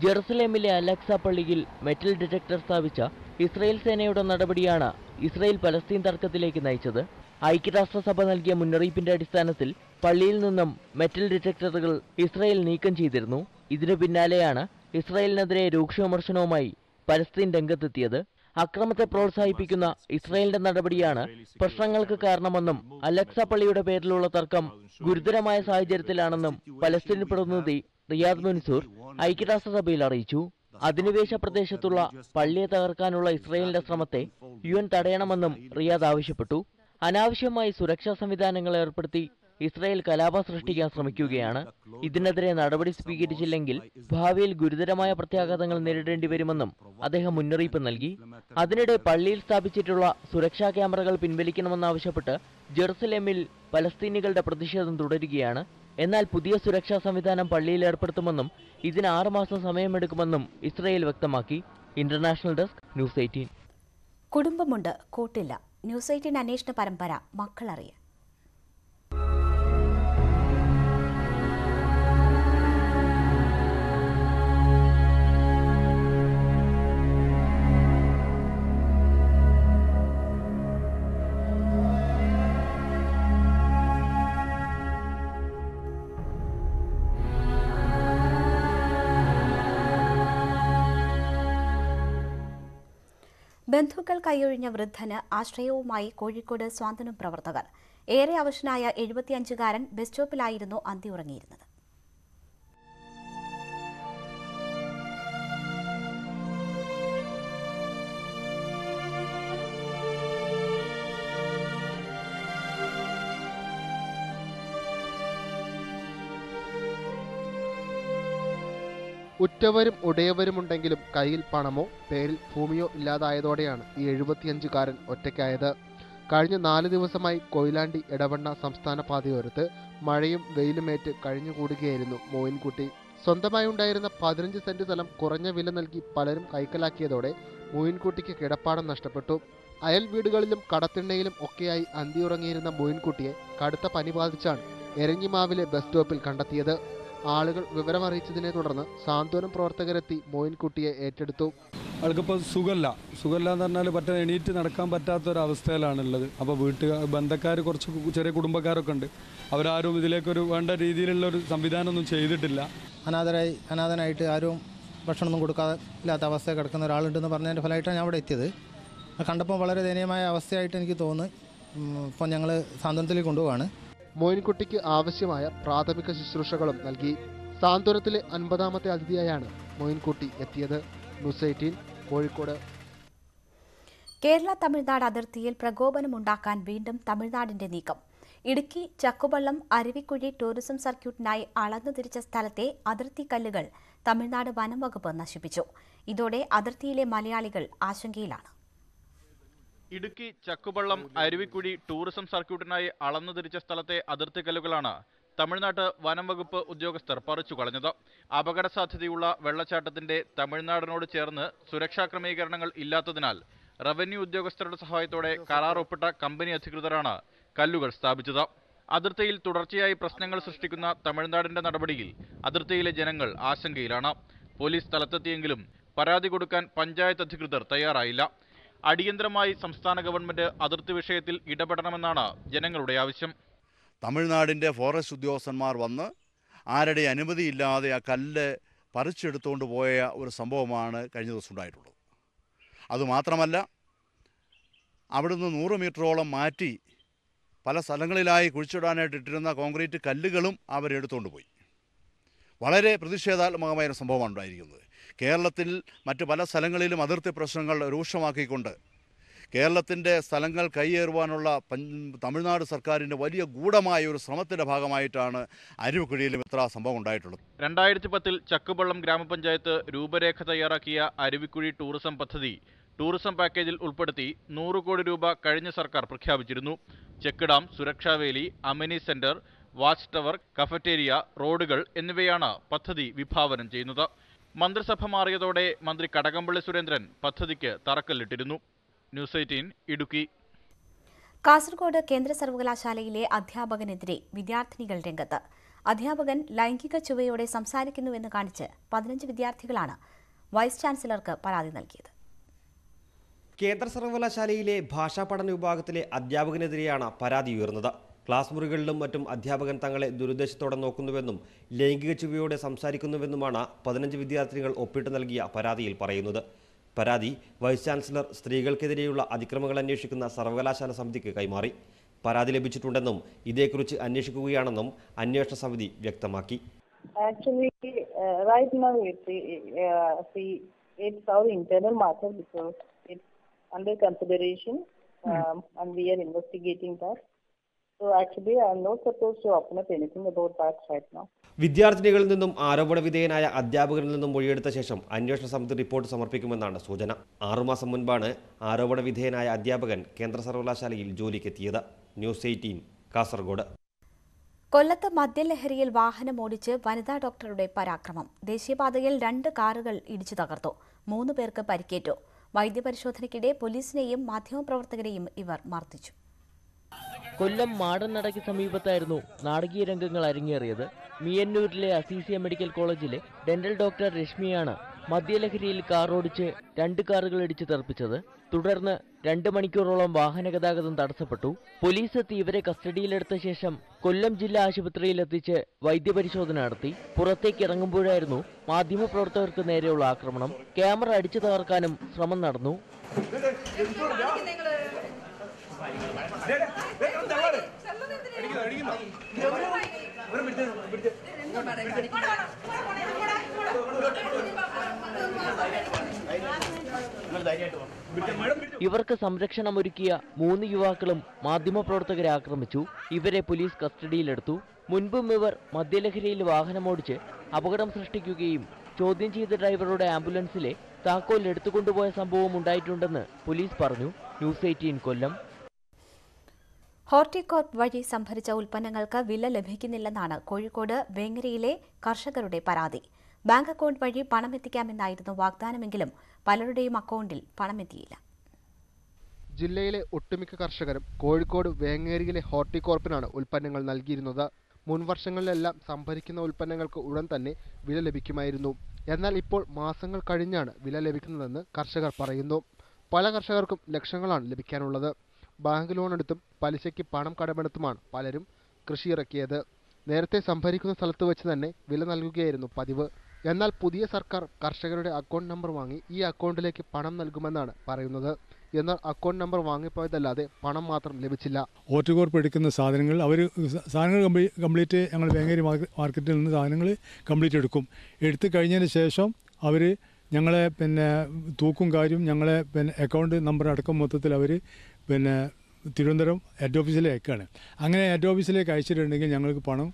[SPEAKER 4] ജെറുസലേമിലെ അലക്സ പള്ളിയിൽ മെറ്റൽ ഡിറ്റക്ടർ സ്ഥാപിച്ച ഇസ്രയേൽ സേനയുടെ നടപടിയാണ് ഇസ്രയേൽ പലസ്തീൻ തർക്കത്തിലേക്ക് നയിച്ചത് ഐക്യരാഷ്ട്രസഭ നൽകിയ മുന്നറിയിപ്പിന്റെ അടിസ്ഥാനത്തിൽ പള്ളിയിൽ നിന്നും മെറ്റൽ ഡിറ്റക്ടറുകൾ ഇസ്രായേൽ നീക്കം ചെയ്തിരുന്നു. ഇതിനു പിന്നാലെയാണ് ഇസ്രായേലിനെതിരെ രൂക്ഷ വിമർശനവുമായി പലസ്തീൻ രംഗത്തെത്തിയത്. അക്രമത്തെ പ്രോത്സാഹിപ്പിക്കുന്ന ഇസ്രായേലിന്റെ നടപടിയാണ് പ്രശ്നങ്ങൾക്ക് കാരണമെന്നും അലക്സ പള്ളിയുടെ പേരിലുള്ള തർക്കം ഗുരുതരമായ സാഹചര്യത്തിലാണെന്നും പലസ്തീൻ പ്രതിനിധി റിയാദ് മൻസൂർ ഐക്യരാഷ്ട്രസഭയിൽ അറിയിച്ചു. അധിനിവേശ പ്രദേശത്തുള്ള പള്ളിയെ തകർക്കാനുള്ള ഇസ്രായേലിന്റെ ശ്രമത്തെ യു തടയണമെന്നും റിയാദ് ആവശ്യപ്പെട്ടു. അനാവശ്യമായി സുരക്ഷാ സംവിധാനങ്ങൾ ഏർപ്പെടുത്തി ഇസ്രയേൽ കലാപം സൃഷ്ടിക്കാൻ ശ്രമിക്കുകയാണ്. ഇതിനെതിരെ നടപടി സ്വീകരിച്ചില്ലെങ്കിൽ ഭാവിയിൽ ഗുരുതരമായ പ്രത്യാഘാതങ്ങൾ നേരിടേണ്ടി വരുമെന്നും അദ്ദേഹം മുന്നറിയിപ്പ് നൽകി. അതിനിടെ പള്ളിയിൽ സ്ഥാപിച്ചിട്ടുള്ള സുരക്ഷാ ക്യാമറകൾ പിൻവലിക്കണമെന്നാവശ്യപ്പെട്ട് ജെറുസലേമിൽ പലസ്തീനികളുടെ പ്രതിഷേധം തുടരുകയാണ്. എന്നാൽ പുതിയ സുരക്ഷാ സംവിധാനം പള്ളിയിൽ ഏർപ്പെടുത്തുമെന്നും ഇതിന് ആറുമാസം സമയമെടുക്കുമെന്നും ഇസ്രായേൽ വ്യക്തമാക്കി. International desk news eighteen.
[SPEAKER 1] കുടുംബമുണ്ട് കൂട്ടില്ല. ന്യൂസ് എയ്റ്റീൻ അന്വേഷണ പരമ്പര മക്കളറിയാൻ. ബന്ധുക്കൾ കൈയൊഴിഞ്ഞ വൃദ്ധന് ആശ്രയവുമായി കോഴിക്കോട് സ്വാതന്ത്ര്യം പ്രവർത്തകർ ഏറെ അവശനായ എഴുപത്തിയഞ്ചുകാരൻ ബസ് സ്റ്റോപ്പിലായിരുന്നു അന്തിയുറങ്ങിയിരുന്നത്
[SPEAKER 6] ഉറ്റവരും ഉടയവരുമുണ്ടെങ്കിലും കയ്യിൽ പണമോ പേരിൽ ഭൂമിയോ ഇല്ലാതായതോടെയാണ് ഈ എഴുപത്തിയഞ്ചുകാരൻ ഒറ്റയ്ക്കായത്. കഴിഞ്ഞ നാല് ദിവസമായി കൊയിലാണ്ടി ഇടവണ്ണ സംസ്ഥാന പാതയോരത്ത് മഴയും വെയിലുമേറ്റ് കഴിഞ്ഞുകൂടുകയായിരുന്നു മോയിൻകുട്ടി. സ്വന്തമായി ഉണ്ടായിരുന്ന പതിനഞ്ച് സെന്റ് സ്ഥലം കുറഞ്ഞ വില നൽകി പലരും കൈക്കലാക്കിയതോടെ മോയിൻകുട്ടിക്ക് കിടപ്പാടം നഷ്ടപ്പെട്ടു. അയൽ വീടുകളിലും കടത്തിണ്ണയിലും ഒക്കെയായി അന്തിയുറങ്ങിയിരുന്ന മോയിൻകുട്ടിയെ കടുത്ത പനി ബാധിച്ചാണ് എരഞ്ഞിമാവിലെ ബസ് സ്റ്റോപ്പിൽ കണ്ടെത്തിയത്. ആളുകൾ വിവരമറിയിച്ചതിനെ തുടർന്ന് സാന്ത്വനം പ്രവർത്തകരെത്തി മോയിൻകുട്ടിയെ ഏറ്റെടുത്തു.
[SPEAKER 7] ആൾക്കിപ്പോൾ സുഖമല്ല സുഖമില്ല എന്ന് പറഞ്ഞാൽ പറ്റ എണീറ്റ് നടക്കാൻ പറ്റാത്ത ഒരു അവസ്ഥയിലാണുള്ളത് അപ്പോൾ വീട്ടുകാർ ബന്ധക്കാർ കുറച്ച് ചെറിയ കുടുംബക്കാരൊക്കെ ഉണ്ട്. അവരാരും ഇതിലേക്കൊരു വേണ്ട രീതിയിലുള്ള ഒരു സംവിധാനമൊന്നും ചെയ്തിട്ടില്ല.
[SPEAKER 8] അനാഥരായി അനാഥനായിട്ട് ആരും ഭക്ഷണമൊന്നും കൊടുക്കാത്ത അവസ്ഥ കിടക്കുന്ന ഒരാളുണ്ടെന്ന് പറഞ്ഞതിന്റെ ഫലമായിട്ടാണ് ഞാൻ അവിടെ എത്തിയത്. കണ്ടപ്പോൾ വളരെ ദയനീയമായ അവസ്ഥയായിട്ട് എനിക്ക് തോന്നുന്നു. ഇപ്പം ഞങ്ങൾ സാന്ത്വനത്തിലേക്ക് കൊണ്ടുപോവാണ്.
[SPEAKER 6] മോയിൻകുട്ടിക്ക് ആവശ്യമായ പ്രാഥമിക ശുശ്രൂഷകളും നൽകി. സാന്ത്വനത്തിലെ അൻപതാമത്തെ അതിഥിയായാണ് മോയിൻകുട്ടി എത്തിയത്. ന്യൂസ് കോഴിക്കോട്.
[SPEAKER 1] കേരള തമിഴ്നാട് അതിർത്തിയിൽ പ്രകോപനമുണ്ടാക്കാൻ വീണ്ടും തമിഴ്നാടിന്റെ നീക്കം. ഇടുക്കി ചക്കുവള്ളം അരുവിക്കുഴി ടൂറിസം സർക്യൂട്ടിനായി അളന്നു തിരിച്ച സ്ഥലത്തെ അതിർത്തി കല്ലുകൾ തമിഴ്നാട് വനം വകുപ്പ് നശിപ്പിച്ചു. ഇതോടെ അതിർത്തിയിലെ മലയാളികൾ ആശങ്കയിലാണ്.
[SPEAKER 9] ഇടുക്കി ചക്കുപള്ളം അരുവിക്കുഴി ടൂറിസം സർക്യൂട്ടിനായി അളന്നു തിരിച്ച സ്ഥലത്തെ അതിർത്തി കല്ലുകളാണ് തമിഴ്നാട്ട് വനം വകുപ്പ് ഉദ്യോഗസ്ഥർ പറിച്ചു കളഞ്ഞത്. അപകട സാധ്യതയുള്ള വെള്ളച്ചാട്ടത്തിന്റെ തമിഴ്നാടിനോട് ചേർന്ന് സുരക്ഷാ ക്രമീകരണങ്ങൾ ഇല്ലാത്തതിനാൽ റവന്യൂ ഉദ്യോഗസ്ഥരുടെ സഹായത്തോടെ കരാർ ഒപ്പിട്ട കമ്പനി അധികൃതരാണ് കല്ലുകൾ സ്ഥാപിച്ചത്. അതിർത്തിയിൽ തുടർച്ചയായി പ്രശ്നങ്ങൾ സൃഷ്ടിക്കുന്ന തമിഴ്നാടിന്റെ നടപടിയിൽ അതിർത്തിയിലെ ജനങ്ങൾ ആശങ്കയിലാണ്. പോലീസ് സ്ഥലത്തെത്തിയെങ്കിലും പരാതി കൊടുക്കാൻ പഞ്ചായത്ത് അധികൃതർ തയ്യാറായില്ല. അടിയന്തരമായി സംസ്ഥാന ഗവൺമെന്റ് അതിർത്തി വിഷയത്തിൽ ഇടപെടണമെന്നാണ് ജനങ്ങളുടെ ആവശ്യം.
[SPEAKER 10] തമിഴ്നാടിന്റെ ഫോറസ്റ്റ് ഉദ്യോഗസ്ഥന്മാർ വന്ന് ആരുടെ അനുമതിയില്ലാതെ ആ കല്ല് പറിച്ചെടുത്തുകൊണ്ട് പോയ ഒരു സംഭവമാണ് കഴിഞ്ഞ ദിവസം ഉണ്ടായിട്ടുള്ളത്. അതുമാത്രമല്ല അവിടുന്ന് നൂറ് മീറ്ററോളം മാറ്റി പല സ്ഥലങ്ങളിലായി കുഴിച്ചിടാനായിട്ട് ഇട്ടിരുന്ന കോൺക്രീറ്റ് കല്ലുകളും അവരെടുത്തുകൊണ്ട് പോയി. വളരെ പ്രതിഷേധാത്മകമായ ഒരു സംഭവമാണ് ഉണ്ടായിരിക്കുന്നത്. കേരളത്തിൽ മറ്റ് പല സ്ഥലങ്ങളിലും അതിർത്തി പ്രശ്നങ്ങൾ രൂക്ഷമാക്കിക്കൊണ്ട് കേരളത്തിന്റെ സ്ഥലങ്ങൾ കൈയേറുവാനുള്ള തമിഴ്നാട് സർക്കാരിന്റെ വലിയ ഗൂഢമായ ഒരു ശ്രമത്തിന്റെ ഭാഗമായിട്ടാണ് അരുവിക്കുഴിയിലും ഇത്ര സംഭവം ഉണ്ടായിട്ടുള്ളത്.
[SPEAKER 9] രണ്ടായിരത്തി പത്തിൽ ചക്കുപള്ളം ഗ്രാമപഞ്ചായത്ത് രൂപരേഖ തയ്യാറാക്കിയ അരുവിക്കുഴി ടൂറിസം പദ്ധതി ടൂറിസം പാക്കേജിൽ ഉൾപ്പെടുത്തി നൂറ് കോടി രൂപ കഴിഞ്ഞ സർക്കാർ പ്രഖ്യാപിച്ചിരുന്നു. Check dam സുരക്ഷാവേലി amenity centre watch tower cafeteria റോഡുകൾ എന്നിവയാണ് പദ്ധതി വിഭാവനം ചെയ്യുന്നത്. മന്ത്രിസഭ മാറിയതോടെ മന്ത്രി കടകംപള്ളി സുരേന്ദ്രൻ പദ്ധതിക്ക് തറക്കല്ലിട്ടിരുന്നു. News eighteen Idukki.
[SPEAKER 1] കാസർഗോഡ് കേന്ദ്ര സർവകലാശാലയിലെ അധ്യാപകനെതിരെ വിദ്യാർത്ഥിനികൾ രംഗത്ത്. അധ്യാപകൻ ലൈംഗിക ചുവയോടെ സംസാരിക്കുന്നുവെന്ന് കാണിച്ച് പതിനഞ്ച് വിദ്യാർത്ഥികളാണ് വൈസ് ചാൻസലർക്ക് പരാതി നൽകിയത്.
[SPEAKER 11] കേന്ദ്ര സർവകലാശാലയിലെ ഭാഷാ പഠന വിഭാഗത്തിലെ അധ്യാപകനെതിരെയാണ് പരാതി ഉയർന്നത്. ക്ലാസ് മുറികളിലും മറ്റും അധ്യാപകൻ തങ്ങളെ ദുരുദ്ദേശത്തോടെ നോക്കുന്നുവെന്നും ലൈംഗിക ചുവയോടെ സംസാരിക്കുന്നുവെന്നുമാണ് പതിനഞ്ച് വിദ്യാർത്ഥിനികൾ ഒപ്പിട്ട് നൽകിയ പരാതിയിൽ പറയുന്നത്. പരാതി വൈസ് ചാൻസലർ സ്ത്രീകൾക്കെതിരെയുള്ള അതിക്രമങ്ങൾ അന്വേഷിക്കുന്ന സർവകലാശാല സമിതിക്ക് കൈമാറി. പരാതി ലഭിച്ചിട്ടുണ്ടെന്നും ഇതേക്കുറിച്ച് അന്വേഷിക്കുകയാണെന്നും അന്വേഷണ സമിതി വ്യക്തമാക്കി.
[SPEAKER 12] Actually, uh, right now it's uh, see it's our internal matter because it's under consideration, um, and we are investigating that. So actually, I'm not supposed to open up anything about that right now.
[SPEAKER 11] വിദ്യാർത്ഥിനികളിൽ നിന്നും ആരോപണ വിധേയനായ അധ്യാപകരിൽ നിന്നും മൊഴിയെടുത്ത ശേഷം അന്വേഷണ സമിതി report സമർപ്പിക്കുമെന്നാണ് സൂചന. ആറുമാസം മുൻപാണ് ആരോപണ വിധേയനായ അധ്യാപകൻ കേന്ദ്ര സർവകലാശാലയിൽ ജോലിക്കെത്തിയത്. News eighteen Kasaragod.
[SPEAKER 1] കൊല്ലത്ത് മദ്യലഹരിയിൽ വാഹനം ഓടിച്ച് വനിതാ ഡോക്ടറുടെ പരാക്രമം. ദേശീയപാതയിൽ രണ്ട് കാറുകൾ ഇടിച്ചു തകർത്തു. മൂന്ന് പേർക്ക് പരിക്കേറ്റു. വൈദ്യപരിശോധനയ്ക്കിടെ പോലീസിനെയും മാധ്യമപ്രവർത്തകരെയും ഇവർ മർദ്ദിച്ചു.
[SPEAKER 4] കൊല്ലം മാടനടയ്ക്ക് സമീപത്തായിരുന്നു നാടകീയ രംഗങ്ങൾ അരങ്ങേറിയത്. മിയന്നൂരിലെ അസീസിയ മെഡിക്കൽ കോളേജിലെ ഡെന്റൽ ഡോക്ടർ രശ്മിയാണ് മദ്യലഹരിയിൽ കാർ ഓടിച്ച് രണ്ട് കാറുകൾ ഇടിച്ച് തെറിപ്പിച്ചത്. തുടർന്ന് രണ്ട് മണിക്കൂറോളം വാഹന ഗതാഗതം തടസ്സപ്പെട്ടു. പോലീസ് എത്തി ഇവരെ കസ്റ്റഡിയിലെടുത്ത ശേഷം കൊല്ലം ജില്ലാ ആശുപത്രിയിൽ എത്തിച്ച് വൈദ്യപരിശോധന നടത്തി. പുറത്തേക്ക് ഇറങ്ങുമ്പോഴായിരുന്നു മാധ്യമപ്രവർത്തകർക്ക് നേരെയുള്ള ആക്രമണം. ക്യാമറ അടിച്ചു തകർക്കാനും ശ്രമം നടന്നു. ഇവർക്ക് സംരക്ഷണം ഒരുക്കിയ മൂന്ന് യുവാക്കളും മാധ്യമപ്രവർത്തകരെ ആക്രമിച്ചു. ഇവരെ പോലീസ് കസ്റ്റഡിയിലെടുത്തു. മുൻപും ഇവർ മദ്യലഹരിയിൽ വാഹനമോടിച്ച് അപകടം സൃഷ്ടിക്കുകയും ചോദ്യം ചെയ്ത ഡ്രൈവറുടെ ആംബുലൻസിലെ താക്കോൽ എടുത്തുകൊണ്ടുപോയ സംഭവം ഉണ്ടായിട്ടുണ്ടെന്ന് പോലീസ് പറഞ്ഞു. News eighteen Kollam.
[SPEAKER 1] ഹോർട്ടികോർപ്പ് വഴി സംഭരിച്ച ഉൽപ്പന്നങ്ങൾക്ക് വില ലഭിക്കുന്നില്ലെന്നാണ് കോഴിക്കോട് വേങ്ങരയിലെ കർഷകരുടെ പരാതി. ബാങ്ക് അക്കൗണ്ട് വഴി പണം എത്തിക്കാമെന്നായിരുന്നു വാഗ്ദാനമെങ്കിലും പലരുടെയും അക്കൗണ്ടിൽ പണമെത്തിയില്ല
[SPEAKER 6] ജില്ലയിലെ ഒട്ടുമിക്ക കർഷകരും കോഴിക്കോട് വേങ്ങേരിയിലെ ഹോർട്ടികോർപ്പിനാണ് ഉൽപ്പന്നങ്ങൾ നൽകിയിരുന്നത്. മുൻ വർഷങ്ങളിലെല്ലാം സംഭരിക്കുന്ന ഉൽപ്പന്നങ്ങൾക്ക് ഉടൻ തന്നെ വില ലഭിക്കുമായിരുന്നു. എന്നാൽ ഇപ്പോൾ മാസങ്ങൾ കഴിഞ്ഞാണ് വില ലഭിക്കുന്നതെന്ന് കർഷകർ പറയുന്നു. പല കർഷകർക്കും ലക്ഷങ്ങളാണ് ലഭിക്കാനുള്ളത്. ബാങ്ക് ലോൺ എടുത്തും പലിശയ്ക്ക് പണം കടമെടുത്തുമാണ് പലരും കൃഷി ഇറക്കിയത് നേരത്തെ സംഭരിക്കുന്ന സ്ഥലത്ത് വെച്ച് തന്നെ വില നൽകുകയായിരുന്നു പതിവ്. എന്നാൽ പുതിയ സർക്കാർ കർഷകരുടെ അക്കൗണ്ട് നമ്പർ വാങ്ങി ഈ അക്കൗണ്ടിലേക്ക് പണം നൽകുമെന്നാണ് പറയുന്നത്. എന്നാൽ അക്കൗണ്ട് നമ്പർ വാങ്ങിപ്പോയതല്ലാതെ പണം മാത്രം ലഭിച്ചില്ല.
[SPEAKER 7] ഓറ്റുകോർപ്പ് എടുക്കുന്ന സാധനങ്ങൾ അവർ സാധനങ്ങൾ കംപ്ലീറ്റ് ഞങ്ങൾ വേങ്ങേരി മാർക്കറ്റിൽ നിന്ന് സാധനങ്ങൾ കംപ്ലീറ്റ് എടുക്കും. എടുത്തു കഴിഞ്ഞതിന് ശേഷം അവർ ഞങ്ങളെ പിന്നെ തൂക്കും കാര്യം ഞങ്ങളെ പിന്നെ അക്കൗണ്ട് നമ്പർ അടക്കം മൊത്തത്തിൽ അവർ പിന്നെ തിരുവനന്തപുരം ഹെഡ് ഓഫീസിലേക്ക് അയക്കുകയാണ് അങ്ങനെ ഹെഡ് ഓഫീസിലേക്ക് അയച്ചിട്ടുണ്ടെങ്കിൽ ഞങ്ങൾക്ക് പണം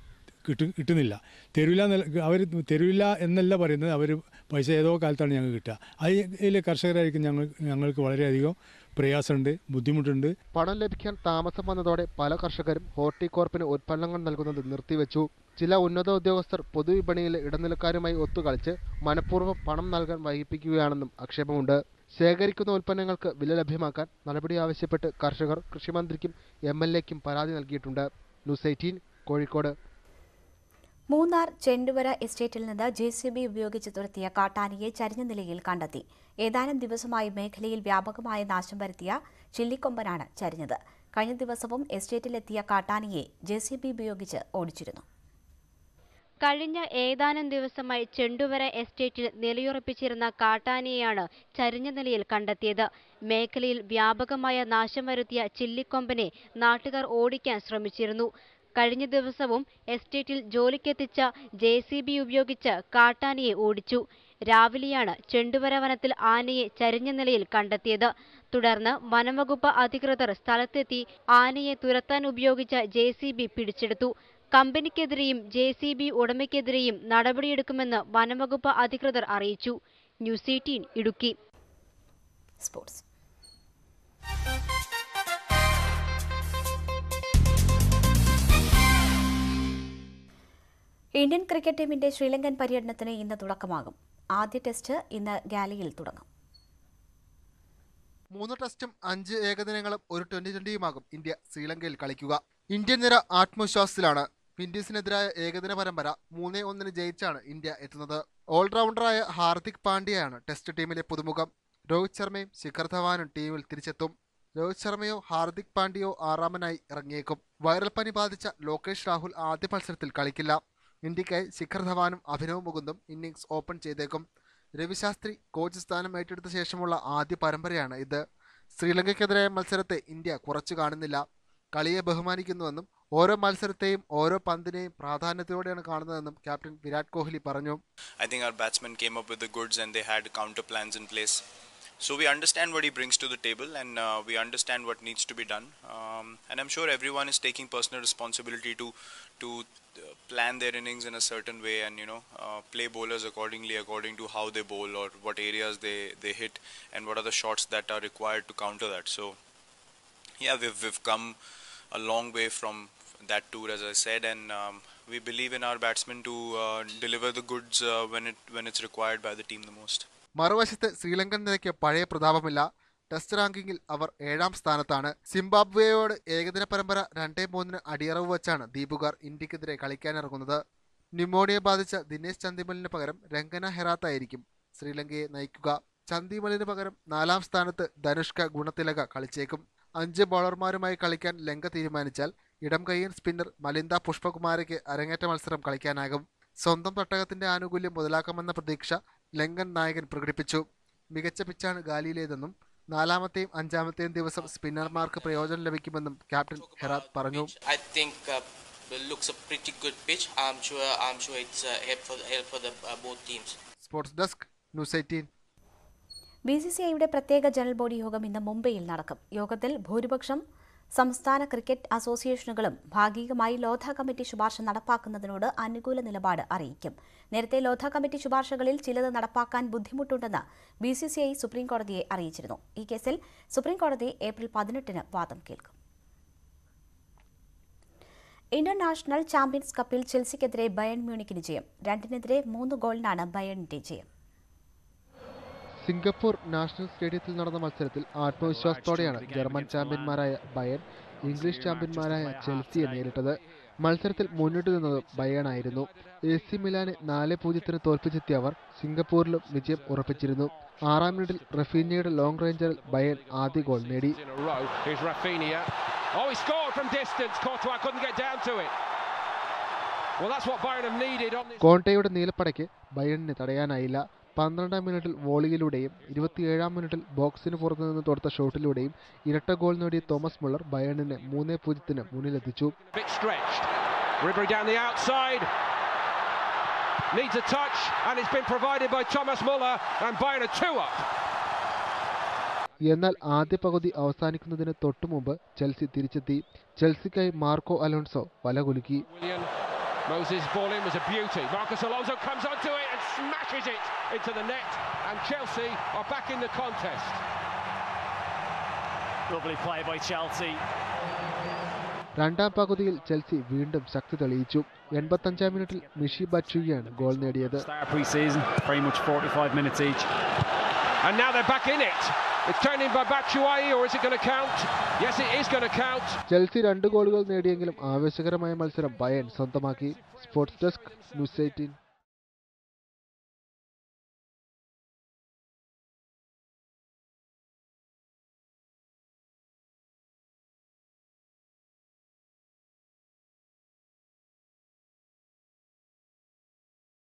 [SPEAKER 7] കിട്ടു കിട്ടുന്നില്ല. തരില്ല അവർ തരില്ല എന്നല്ല പറയുന്നത് അവർ പൈസ ഏതോ കാലത്താണ് ഞങ്ങൾക്ക് കിട്ടുക. അതിലെ കർഷകരായിരിക്കും ഞങ്ങൾ ഞങ്ങൾക്ക് വളരെയധികം പ്രയാസമുണ്ട് ബുദ്ധിമുട്ടുണ്ട്.
[SPEAKER 6] പണം ലഭിക്കാൻ താമസം വന്നതോടെ പല കർഷകരും ഹോർട്ടികോർപ്പിന് ഉൽപ്പന്നങ്ങൾ നൽകുന്നത് നിർത്തിവെച്ചു. ചില ഉന്നത ഉദ്യോഗസ്ഥർ പൊതുവിപണിയിലെ ഇടനിലക്കാരുമായി ഒത്തുകളിച്ച് മനഃപൂർവം പണം നൽകാൻ വൈകിപ്പിക്കുകയാണെന്നും ആക്ഷേപമുണ്ട്. ശേഖരിക്കുന്ന ഉൽപ്പന്നങ്ങൾക്ക് വില ലഭ്യമാക്കാൻ നടപടി ആവശ്യപ്പെട്ട് കർഷകർ കൃഷിമന്ത്രിക്കും എം എൽ എക്കും പരാതി നൽകിയിട്ടുണ്ട്. കോഴിക്കോട്.
[SPEAKER 1] മൂന്നാർ ചെണ്ടുവര എസ്റ്റേറ്റിൽ നിന്ന് ജെ സി ബി ഉപയോഗിച്ച് തുരത്തിയ കാട്ടാനയെ ചരിഞ്ഞ നിലയിൽ കണ്ടെത്തി. ഏതാനും ദിവസമായി മേഖലയിൽ വ്യാപകമായ നാശം വരുത്തിയ ചില്ലിക്കൊമ്പനാണ് ചരിഞ്ഞത്. കഴിഞ്ഞ ദിവസവും എസ്റ്റേറ്റിലെത്തിയ കാട്ടാനയെ ജെ സി ബി ഉപയോഗിച്ച് ഓടിച്ചിരുന്നു.
[SPEAKER 13] കഴിഞ്ഞ ഏതാനും ദിവസമായി ചെണ്ടുവര എസ്റ്റേറ്റിൽ നിലയുറപ്പിച്ചിരുന്ന കാട്ടാനയെയാണ് ചരിഞ്ഞ നിലയിൽ കണ്ടെത്തിയത്. മേഖലയിൽ വ്യാപകമായ നാശം വരുത്തിയ ചില്ലിക്കൊമ്പനെ നാട്ടുകാർ ഓടിക്കാൻ ശ്രമിച്ചിരുന്നു. കഴിഞ്ഞ ദിവസവും എസ്റ്റേറ്റിൽ ജോലിക്കെത്തിച്ച ജെ സി ബി ഉപയോഗിച്ച് കാട്ടാനയെ ഓടിച്ചു. രാവിലെയാണ് ചെണ്ടുവര വനത്തിൽ ആനയെ ചരിഞ്ഞ നിലയിൽ കണ്ടെത്തിയത്. തുടർന്ന് വനംവകുപ്പ് അധികൃതർ സ്ഥലത്തെത്തി ആനയെ തുരത്താൻ ഉപയോഗിച്ച ജെ പിടിച്ചെടുത്തു. കമ്പനിക്കെതിരെയും ജെ സി ബി ഉടമയ്ക്കെതിരെയും നടപടിയെടുക്കുമെന്ന് വനംവകുപ്പ് അധികൃതർ അറിയിച്ചു. News eighteen Idukki.
[SPEAKER 1] Sports. Indian cricket ടീമിന്റെ ശ്രീലങ്കൻ പര്യടനത്തിന് ഇന്ന് തുടക്കമാകും. ആദ്യ ടെസ്റ്റ് ഇന്ന് ഗാലിയിൽ തുടങ്ങും.
[SPEAKER 6] മൂന്ന് ടെസ്റ്റും അഞ്ച് ഏകദിനങ്ങളും ഒരു ട്വന്റി ട്വന്റിയുമാകും ഇന്ത്യ ശ്രീലങ്കയിൽ കളിക്കുക. ഇന്ത്യൻ നിര ആത്മവിശ്വാസത്തിലാണ്. വിൻഡീസിനെതിരായ ഏകദിന പരമ്പര മൂന്നേ ഒന്നിന് ജയിച്ചാണ് ഇന്ത്യ എത്തുന്നത്. ഓൾറൗണ്ടറായ ഹാർദിക് പാണ്ഡ്യയാണ് ടെസ്റ്റ് ടീമിലെ പുതുമുഖം. രോഹിത് ശർമ്മയും ശിഖർ ധവാനും ടീമിൽ തിരിച്ചെത്തും. രോഹിത് ശർമ്മയോ ഹാർദിക് പാണ്ഡ്യയോ ആറാമനായി ഇറങ്ങിയേക്കും. വൈറൽ പനി ബാധിച്ച ലോകേഷ് രാഹുൽ ആദ്യ മത്സരത്തിൽ കളിക്കില്ല. ഇന്ത്യക്കായി ശിഖർ ധവാനും അഭിനവ് മുകുന്ദും ഇന്നിംഗ്സ് ഓപ്പൺ ചെയ്തേക്കും. രവിശാസ്ത്രി കോച്ച് സ്ഥാനം ഏറ്റെടുത്ത ശേഷമുള്ള ആദ്യ പരമ്പരയാണ് ഇത്. ശ്രീലങ്കയ്ക്കെതിരായ മത്സരത്തെ ഇന്ത്യ കുറച്ചു കാണുന്നില്ല. കളിയെ ബഹുമാനിക്കുന്നുവെന്നും ഓരോ മത്സരത്തെയും ഓരോ പന്തിനെയും പ്രാധാന്യത്തോടെയാണ് കാണുന്നതെന്നും ക്യാപ്റ്റൻ വിരാട് കോഹ്ലി പറഞ്ഞു
[SPEAKER 14] I think our batsmen came up with the goods and they had counter plans in place. So we understand what he brings to the table and uh, we understand what needs to be done. Um, and I'm sure everyone is taking personal responsibility to to uh, plan their innings in a certain way and you know uh, play bowlers accordingly according to how they bowl or what areas they they hit and what are the shots that are required to counter that. So yeah, we've we've come a long way from that tour, as I said, and um, we believe in our batsmen to uh, deliver the goods uh, when it when it's required by the team the most.
[SPEAKER 6] മറുവശത്ത് ശ്രീലങ്കൻ നിരയ്ക്ക് പഴയ പ്രതാപമില്ല. Test റാങ്കിങ്ങിൽ അവർ ഏഴാം സ്ഥാനത്താണ്. സിംബാബ്വേയോട് ഏകദിന പരമ്പര രണ്ടേ മൂന്നിന് അടിയറവ് വച്ചാണ് ദീപുകാർ ഇന്ത്യക്കെതിരെ കളിക്കാനിറങ്ങുന്നത്. ന്യൂമോണിയ ബാധിച്ച ദിനേശ് ചന്ദിമലിന് പകരം രംഗന ഹെറാത്ത് ആയിരിക്കും ശ്രീലങ്കയെ നയിക്കുക. ചന്ദിമലിന് പകരം നാലാം സ്ഥാനത്ത് ധനുഷ്ക ഗുണതിലക കളിച്ചേക്കും. അഞ്ച് ബൗളർമാരുമായി കളിക്കാൻ ലങ്ക തീരുമാനിച്ചാൽ ഇടം കയ്യൻ സ്പിന്നർ മലിന്ദ പുഷ്പകുമാരയ്ക്ക് അരങ്ങേറ്റ മത്സരം കളിക്കാനാകും. സ്വന്തം തട്ടകത്തിന്റെ ആനുകൂല്യം മുതലാക്കാമെന്ന പ്രതീക്ഷ ലങ്കൻ നായകൻ പ്രകടിപ്പിച്ചു. മികച്ച പിച്ചാണ് ഗാലിയിലേതെന്നും നാലാമത്തെയും അഞ്ചാമത്തെയും ദിവസം സ്പിന്നർമാർക്ക് പ്രയോജനം ലഭിക്കുമെന്നും ക്യാപ്റ്റൻ ഹെറാത്ത് പറഞ്ഞു. Sports desk news eighteen
[SPEAKER 1] B C C ഐയുടെ പ്രത്യേക ജനറൽ ബോഡി യോഗം ഇന്ന് മുംബൈയിൽ നടക്കും. യോഗത്തിൽ ഭൂരിപക്ഷം സംസ്ഥാന ക്രിക്കറ്റ് അസോസിയേഷനുകളും ഭാഗികമായി ലോധ കമ്മിറ്റി ശുപാർശ നടപ്പാക്കുന്നതിനോട് അനുകൂല നിലപാട് അറിയിക്കും. നേരത്തെ ലോധ കമ്മിറ്റി ശുപാർശകളിൽ ചിലത് നടപ്പാക്കാൻ ബുദ്ധിമുട്ടുണ്ടെന്ന് ബി സി സി ഐ സുപ്രീംകോടതിയെ അറിയിച്ചിരുന്നു. ഈ കേസിൽ സുപ്രീംകോടതി ഏപ്രിൽ പതിനെട്ടിന് വാദം കേൾക്കും. ഇന്റർനാഷണൽ ചാമ്പ്യൻസ് കപ്പിൽ ചെൽസിക്കെതിരെ ബയൺ മ്യൂണിക്കിന് ജയം. രണ്ടിനെതിരെ മൂന്ന് ഗോളിനാണ് ബയണിന്റെ ജയം.
[SPEAKER 6] സിംഗപ്പൂർ നാഷണൽ സ്റ്റേഡിയത്തിൽ നടന്ന മത്സരത്തിൽ ആത്മവിശ്വാസത്തോടെയാണ് ജർമ്മൻ ചാമ്പ്യന്മാരായ ബയൺ ഇംഗ്ലീഷ് ചാമ്പ്യന്മാരായ ചെൽസിയെ നേരിട്ടത്. മത്സരത്തിൽ മുന്നിട്ട് നിന്നത് ബയണായിരുന്നു എ സി മിലാനെ നാല് പൂജ്യത്തിന് തോൽപ്പിച്ചെത്തിയ അവർ സിംഗപ്പൂരിലും വിജയം ഉറപ്പിച്ചിരുന്നു. ആറാം മിനിറ്റിൽ റഫീനിയയുടെ ലോങ് റേഞ്ചറിൽ ബയൺ ആദ്യ ഗോൾ നേടി.
[SPEAKER 15] Oh.
[SPEAKER 6] കോണ്ടയുടെ നീലപ്പടയ്ക്ക് ബയണിന് തടയാനായില്ല. പന്ത്രണ്ടാം മിനിറ്റിൽ വോളിയിലൂടെയും ഇരുപത്തിയേഴാം മിനിറ്റിൽ ബോക്സിന് പുറത്തു നിന്ന് തൊടുത്ത ഷോട്ടിലൂടെയും ഇരട്ട ഗോൾ നേടിയ തോമസ് മുള്ളർ ബയണിനെ മൂന്നേ പൂജ്യത്തിന് മുന്നിലെത്തിച്ചു.
[SPEAKER 15] Needs a touch, and it's been provided by Thomas Muller, and Bayern are two up.
[SPEAKER 6] എന്നാൽ ആദ്യ പകുതി അവസാനിക്കുന്നതിന് തൊട്ടു മുമ്പ് ചെൽസി തിരിച്ചെത്തി ചെൽസിക്കായി മാർക്കോ അലോൺസോ വലകുലുക്കി
[SPEAKER 15] William Moses' ball in was a beauty. Marcus Alonso comes onto it smashes it into the net, and Chelsea are back in the contest.
[SPEAKER 16] Lovely play by Chelsea.
[SPEAKER 6] രണ്ടാം പകുതിയിൽ Chelsea വീണ്ടും ശക്തി തെളിയിച്ചു എൺപത്തഞ്ചാം മിനിറ്റിൽ Michy ബച്ചുയാണ് goal നേടിയത്
[SPEAKER 16] Start pre-season, very much 45 minutes each.
[SPEAKER 15] And now they're back in it. It's turned in by Batshuayi, or is it going to count? Yes, it is going to count.
[SPEAKER 6] Chelsea രണ്ട് ഗോളുകൾ നേടിയെങ്കിലും ആവേശകരമായ മത്സരം Bayern സ്വന്തമാക്കി sports desk news eighteen